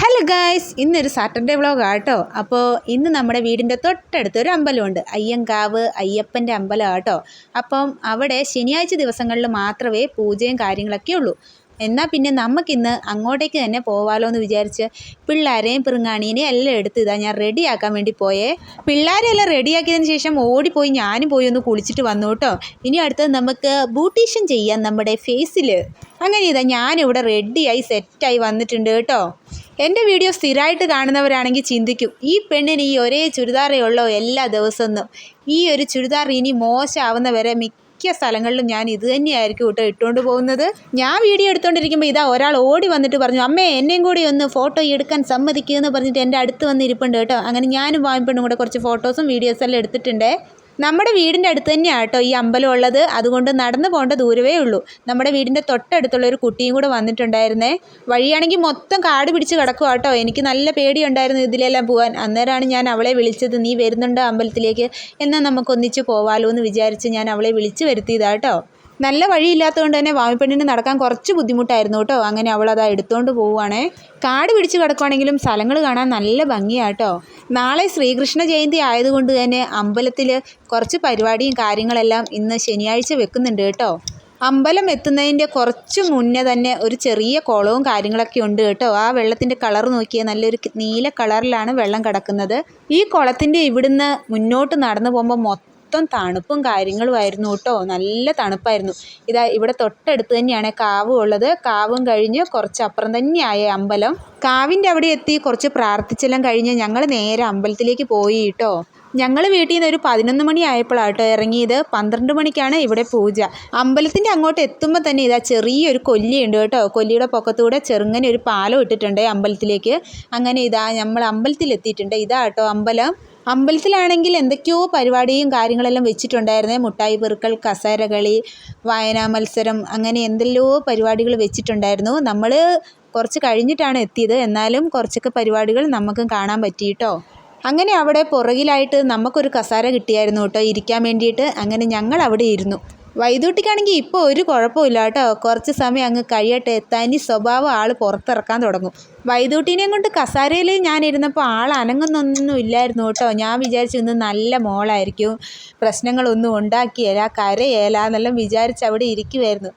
Hello guys ഇന്നൊരു Saturday vlog ആട്ടോ. അപ്പോൾ ഇന്ന് നമ്മുടെ വീടിന്റെ തൊട്ടടുത്ത് ഒരു അമ്പലമുണ്ട്. അയ്യങ്കാവ് അയ്യപ്പന്റെ അമ്പലം ആട്ടോ. അപ്പം അവിടെ ശനിയാഴ്ച ദിവസങ്ങളിൽ മാത്രമേ പൂജയും കാര്യങ്ങളൊക്കെ ഉള്ളൂ. എന്നാൽ പിന്നെ നമുക്കിന്ന് അങ്ങോട്ടേക്ക് തന്നെ പോവാലോ എന്ന് വിചാരിച്ച് പിള്ളേരെയും പിറുങ്ങാണീനെയും എല്ലാം എടുത്ത് ഇതാ ഞാൻ റെഡിയാക്കാൻ വേണ്ടി പോയേ. പിള്ളേരെല്ലാം റെഡിയാക്കിയതിന് ശേഷം ഓടിപ്പോയി ഞാനും പോയി ഒന്ന് കുളിച്ചിട്ട് വന്നു കേട്ടോ. ഇനി അടുത്തത് നമുക്ക് ബ്യൂട്ടീഷ്യൻ ചെയ്യാം നമ്മുടെ ഫേസിൽ അങ്ങനെ ഇതാ ഞാനിവിടെ റെഡിയായി സെറ്റായി വന്നിട്ടുണ്ട് കേട്ടോ. എന്റെ വീഡിയോ സ്ഥിരമായിട്ട് കാണുന്നവരാണെങ്കിൽ ചിന്തിക്കും ഈ പെണ്ണിന് ഈ ഒരേ ചുരിദാറേ ഉള്ളോ എല്ലാ ദിവസമൊന്നും ഈ ഒരു ചുരിദാർ ഇനി മോശമാവുന്ന വരെ മിക്ക സ്ഥലങ്ങളിലും ഞാൻ ഇത് തന്നെയായിരിക്കും കേട്ടോ ഇട്ടുകൊണ്ട് പോകുന്നത്. ഞാൻ വീഡിയോ എടുത്തുകൊണ്ടിരിക്കുമ്പോൾ ഇതാ ഒരാൾ ഓടി വന്നിട്ട് പറഞ്ഞു അമ്മേ എന്നെയും കൂടി ഒന്ന് ഫോട്ടോ എടുക്കാൻ സമ്മതിക്കുമെന്ന് പറഞ്ഞിട്ട് എന്റെ അടുത്ത് വന്ന് ഇരിപ്പുണ്ട് കേട്ടോ. അങ്ങനെ ഞാനും വായ്പണ്ണും കൂടെ കുറച്ച് ഫോട്ടോസും വീഡിയോസും എല്ലാം എടുത്തിട്ടുണ്ടേ. നമ്മുടെ വീടിന്റെ അടുത്ത് തന്നെയാണ് കേട്ടോ ഈ അമ്പലം ഉള്ളത്. അതുകൊണ്ട് നടന്നു പോകേണ്ട ദൂരമേ ഉള്ളൂ. നമ്മുടെ വീടിന്റെ തൊട്ടടുത്തുള്ള ഒരു കുട്ടിയും കൂടെ വന്നിട്ടുണ്ടായിരുന്നേ. വഴിയാണെങ്കിൽ മൊത്തം കാട് പിടിച്ച് കിടക്കുക കേട്ടോ. എനിക്ക് നല്ല പേടിയുണ്ടായിരുന്നു ഇതിലെല്ലാം പോകാൻ. അന്നേരമാണ് ഞാൻ അവളെ വിളിച്ചത് നീ വരുന്നുണ്ടോ അമ്പലത്തിലേക്ക്? എന്നാൽ നമുക്കൊന്നിച്ച് പോവാലോ എന്ന് വിചാരിച്ച് ഞാൻ അവളെ വിളിച്ച് വരുത്തിയതാ കേട്ടോ. നല്ല വഴിയില്ലാത്തതുകൊണ്ട് തന്നെ വാമിപ്പെണ്ണിന് നടക്കാൻ കുറച്ച് ബുദ്ധിമുട്ടായിരുന്നു കേട്ടോ. അങ്ങനെ അവൾ അതാ എടുത്തുകൊണ്ട് പോവുകയാണേ കാട് പിടിച്ച് കിടക്കുവാണെങ്കിലും സ്ഥലങ്ങൾ കാണാൻ നല്ല ഭംഗിയാട്ടോ. നാളെ ശ്രീകൃഷ്ണ ജയന്തി ആയതുകൊണ്ട് തന്നെ അമ്പലത്തിൽ കുറച്ച് പരിപാടിയും കാര്യങ്ങളെല്ലാം ഇന്ന് ശനിയാഴ്ച വെക്കുന്നുണ്ട് കേട്ടോ. അമ്പലം എത്തുന്നതിന്റെ കുറച്ച് മുന്നേ തന്നെ ഒരു ചെറിയ കുളവും കാര്യങ്ങളൊക്കെ ഉണ്ട് കേട്ടോ. ആ വെള്ളത്തിന്റെ കളർ നോക്കിയാൽ നല്ലൊരു നീല കളറിലാണ് വെള്ളം കിടക്കുന്നത്. ഈ കുളത്തിന്റെ ഇവിടുന്ന് മുന്നോട്ട് നടന്നു പോകുമ്പോൾ മൊത്തം തണുപ്പും കാര്യങ്ങളുമായിരുന്നു കേട്ടോ. നല്ല തണുപ്പായിരുന്നു. ഇതാ ഇവിടെ തൊട്ടടുത്ത് തന്നെയാണ് കാവ് ഉള്ളത്. കാവും കഴിഞ്ഞ് കുറച്ചപ്പുറം തന്നെയായ അമ്പലം. കാവിന്റെ അവിടെ എത്തി കുറച്ച് പ്രാർത്ഥിച്ചെല്ലാം കഴിഞ്ഞ് ഞങ്ങൾ നേരെ അമ്പലത്തിലേക്ക് പോയി കേട്ടോ. ഞങ്ങൾ വീട്ടിൽ നിന്ന് ഒരു പതിനൊന്ന് മണി ആയപ്പോഴാണ് കേട്ടോ ഇറങ്ങിയത്. പന്ത്രണ്ട് മണിക്കാണ് ഇവിടെ പൂജ. അമ്പലത്തിന്റെ അങ്ങോട്ട് എത്തുമ്പോൾ തന്നെ ഇതാ ചെറിയൊരു കൊല്ലിയുണ്ട് കേട്ടോ. കൊല്ലിയുടെ പൊക്കത്തൂടെ ചെറുങ്ങനെ ഒരു പാലം ഇട്ടിട്ടുണ്ട് അമ്പലത്തിലേക്ക്. അങ്ങനെ ഇതാ നമ്മൾ അമ്പലത്തിൽ എത്തിയിട്ടുണ്ട് ഇതാ കേട്ടോ അമ്പലം. അമ്പലത്തിലാണെങ്കിൽ എന്തൊക്കെയോ പരിപാടിയും കാര്യങ്ങളെല്ലാം വെച്ചിട്ടുണ്ടായിരുന്നേ. മുട്ടായി പെറുക്കൽ കസേരകളി വായനാ മത്സരം അങ്ങനെ എന്തെല്ലോ പരിപാടികൾ വെച്ചിട്ടുണ്ടായിരുന്നു. നമ്മൾ കുറച്ച് കഴിഞ്ഞിട്ടാണ് എത്തിയത്. എന്നാലും കുറച്ചൊക്കെ പരിപാടികൾ നമുക്കും കാണാൻ പറ്റിയിട്ടോ. അങ്ങനെ അവിടെ പുറകിലായിട്ട് നമുക്കൊരു കസാര കിട്ടിയായിരുന്നു കേട്ടോ. ഇരിക്കാൻ വേണ്ടിയിട്ട്. അങ്ങനെ ഞങ്ങൾ അവിടെ ഇരുന്നു. വൈദൂട്ടിക്കാണെങ്കിൽ ഇപ്പോൾ ഒരു കുഴപ്പമില്ല കേട്ടോ. കുറച്ച് സമയം അങ്ങ് കഴിയട്ടെ. തനി സ്വഭാവം ആൾ പുറത്തിറക്കാൻ തുടങ്ങും. വൈദൂട്ടിനെയും കൊണ്ട് കസാരയിൽ ഞാനിരുന്നപ്പോൾ ആൾ അനങ്ങുന്നൊന്നും ഇല്ലായിരുന്നു കേട്ടോ. ഞാൻ വിചാരിച്ചു ഇന്ന് നല്ല മോളായിരിക്കും. പ്രശ്നങ്ങളൊന്നും ഉണ്ടാക്കിയേല കരയേല എന്നെല്ലാം വിചാരിച്ച് അവിടെ ഇരിക്കുമായിരുന്നു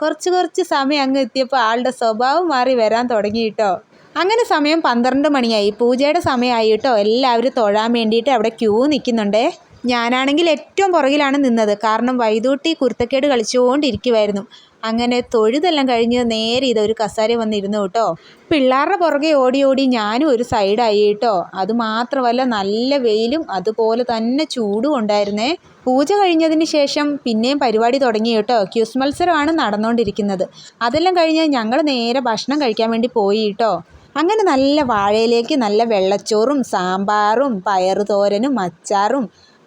കുറച്ച് കുറച്ച് സമയം അങ്ങ് എത്തിയപ്പോൾ ആളുടെ സ്വഭാവം മാറി വരാൻ തുടങ്ങി കേട്ടോ. അങ്ങനെ സമയം പന്ത്രണ്ട് മണിയായി. പൂജയുടെ സമയമായി കേട്ടോ. എല്ലാവരും തൊഴാൻ വേണ്ടിയിട്ട് അവിടെ ക്യൂ നിൽക്കുന്നുണ്ടേ. ഞാനാണെങ്കിൽ ഏറ്റവും പുറകിലാണ് നിന്നത്. കാരണം വൈദൂട്ടി കുരുത്തക്കേട് കളിച്ചുകൊണ്ടിരിക്കുമായിരുന്നു അങ്ങനെ തൊഴുതെല്ലാം കഴിഞ്ഞ് നേരെ ഇതൊരു കസാര വന്നിരുന്നു കേട്ടോ. പിള്ളേരുടെ പുറകെ ഓടി ഓടി ഞാനും ഒരു സൈഡായി കേട്ടോ. അതുമാത്രമല്ല നല്ല വെയിലും അതുപോലെ തന്നെ ചൂടും ഉണ്ടായിരുന്നേ. പൂജ കഴിഞ്ഞതിന് ശേഷം പിന്നെയും പരിപാടി തുടങ്ങി കേട്ടോ. ക്യൂസ് മത്സരമാണ് നടന്നുകൊണ്ടിരിക്കുന്നത്. അതെല്ലാം കഴിഞ്ഞ് ഞങ്ങൾ നേരെ ഭക്ഷണം കഴിക്കാൻ വേണ്ടി പോയി കേട്ടോ. അങ്ങനെ നല്ല വാഴയിലേക്ക് നല്ല വെള്ളച്ചോറും സാമ്പാറും പയറുതോരനും അച്ചാറും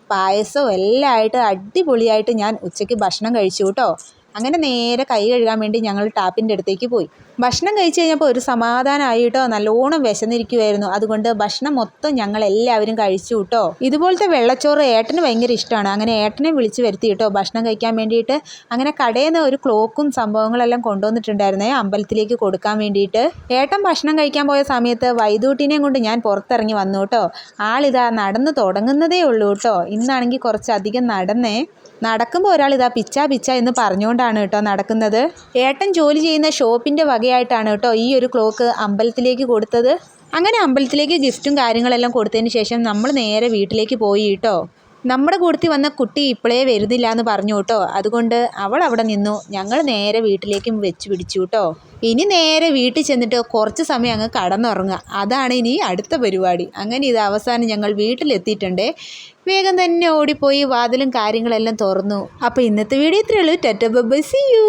പായസവും എല്ലാം ആയിട്ട് അടിപൊളിയായിട്ട് ഞാൻ ഉച്ചയ്ക്ക് ഭക്ഷണം കഴിച്ചു കേട്ടോ. അങ്ങനെ നേരെ കൈ കഴുകാൻ വേണ്ടി ഞങ്ങൾ ടാപ്പിന്റെ അടുത്തേക്ക് പോയി. ഭക്ഷണം കഴിച്ച് കഴിഞ്ഞപ്പോൾ ഒരു സമാധാനമായിട്ടോ നല്ലോണം വിശന്നിരിക്കുമായിരുന്നു അതുകൊണ്ട് ഭക്ഷണം മൊത്തം ഞങ്ങൾ എല്ലാവരും കഴിച്ചു കേട്ടോ. ഇതുപോലത്തെ വെള്ളച്ചോറ് ഏട്ടന് ഭയങ്കര ഇഷ്ടമാണ്. അങ്ങനെ ഏട്ടനെ വിളിച്ച് വരുത്തി കേട്ടോ. ഭക്ഷണം കഴിക്കാൻ വേണ്ടിയിട്ട് അങ്ങനെ കടയിൽ നിന്ന് ഒരു ക്ലോക്കും സംഭവങ്ങളെല്ലാം കൊണ്ടുവന്നിട്ടുണ്ടായിരുന്നേ അമ്പലത്തിലേക്ക് കൊടുക്കാൻ വേണ്ടിയിട്ട്. ഏട്ടൻ ഭക്ഷണം കഴിക്കാൻ പോയ സമയത്ത് വൈദൂട്ടിനെയും കൊണ്ട് ഞാൻ പുറത്തിറങ്ങി വന്നു കേട്ടോ. ആളിതാ നടന്ന് തുടങ്ങുന്നതേ ഉള്ളൂ കേട്ടോ. ഇന്നാണെങ്കിൽ കുറച്ചധികം നടന്നേ. നടക്കുമ്പോൾ ഒരാൾ ഇതാ പിച്ച പിച്ച എന്ന് പറഞ്ഞുകൊണ്ടാണ് കേട്ടോ നടക്കുന്നത്. ഏട്ടൻ ജോലി ചെയ്യുന്ന ഷോപ്പിന്റെ വകയായിട്ടാണ് കേട്ടോ ഈ ഒരു ക്ലോക്ക് അമ്പലത്തിലേക്ക് കൊടുത്തത്. അങ്ങനെ അമ്പലത്തിലേക്ക് ഗിഫ്റ്റും കാര്യങ്ങളെല്ലാം കൊടുത്തതിന് ശേഷം നമ്മൾ നേരെ വീട്ടിലേക്ക് പോയി കേട്ടോ. നമ്മുടെ കൂട്ടത്തിൽ വന്ന കുട്ടി ഇപ്പോഴേ വരുന്നില്ല എന്ന് പറഞ്ഞു കേട്ടോ. അതുകൊണ്ട് അവൾ അവിടെ നിന്നു. ഞങ്ങൾ നേരെ വീട്ടിലേക്കും വെച്ച് പിടിച്ചു കേട്ടോ. ഇനി നേരെ വീട്ടിൽ ചെന്നിട്ട് കുറച്ച് സമയം അങ്ങ് കടന്നുറങ്ങുക. അതാണ് ഇനി അടുത്ത പരിപാടി. അങ്ങനെ ഇത് അവസാനം ഞങ്ങൾ വീട്ടിലെത്തിയിട്ടുണ്ടേ. വേഗം തന്നെ ഓടിപ്പോയി വാതിലും കാര്യങ്ങളെല്ലാം തുറന്നു. അപ്പോൾ ഇന്നത്തെ വീഡിയോ ഇത്രയേ ഉള്ളൂ. Tata bye see you.